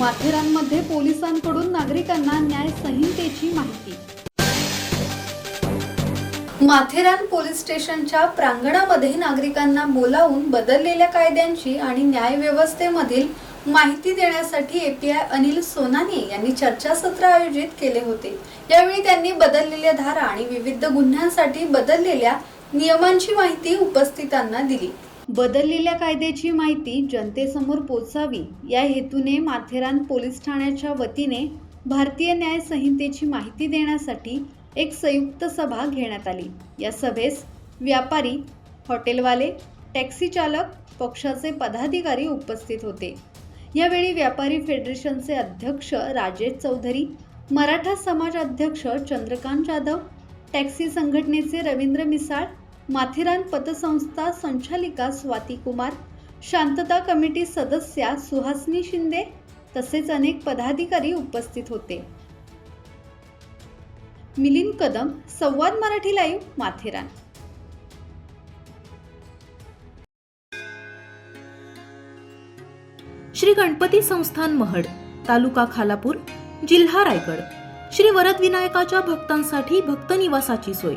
माथेरानमध्ये पोलिसांकडून नागरिकांना न्याय संहितेची माहिती. माथेरान पोलीस स्टेशनच्या प्रांगणामध्ये नागरिकांना बोलावून बदललेल्या कायद्यांची आणि न्यायव्यवस्थेमधील माहिती देण्यासाठी एपीआय अनिल सोनाने यांनी चर्चासत्र आयोजित केले होते. यावेळी त्यांनी बदललेल्या धारा आणि विविध गुन्ह्यांसाठी बदललेल्या नियमांची माहिती उपस्थितांना दिली. बदललेल्या कायद्याची माहिती जनतेसमोर पोचावी या हेतूने माथेरान पोलीस ठाण्याच्या वतीने भारतीय न्याय संहितेची माहिती देण्यासाठी एक संयुक्त सभा घेण्यात आली. या सभेस व्यापारी हॉटेलवाले टॅक्सी चालक पक्षाचे पदाधिकारी उपस्थित होते. यावेळी व्यापारी फेडरेशनचे अध्यक्ष राजेश चौधरी मराठा समाज अध्यक्ष चंद्रकांत जाधव टॅक्सी संघटनेचे रवींद्र मिसाळ माथेरान पतसंस्था संचालिका स्वाती कुमार शांतता कमिटी सदस्या सुहासनी शिंदे तसेच अनेक पदाधिकारी उपस्थित होते. मिलिंद कदम संवाद मराठी लाईव्ह माथेरान. श्री गणपती संस्थान महड तालुका खालापूर जिल्हा रायगड. श्री वरदविनायकाच्या भक्तांसाठी भक्त निवासाची सोय.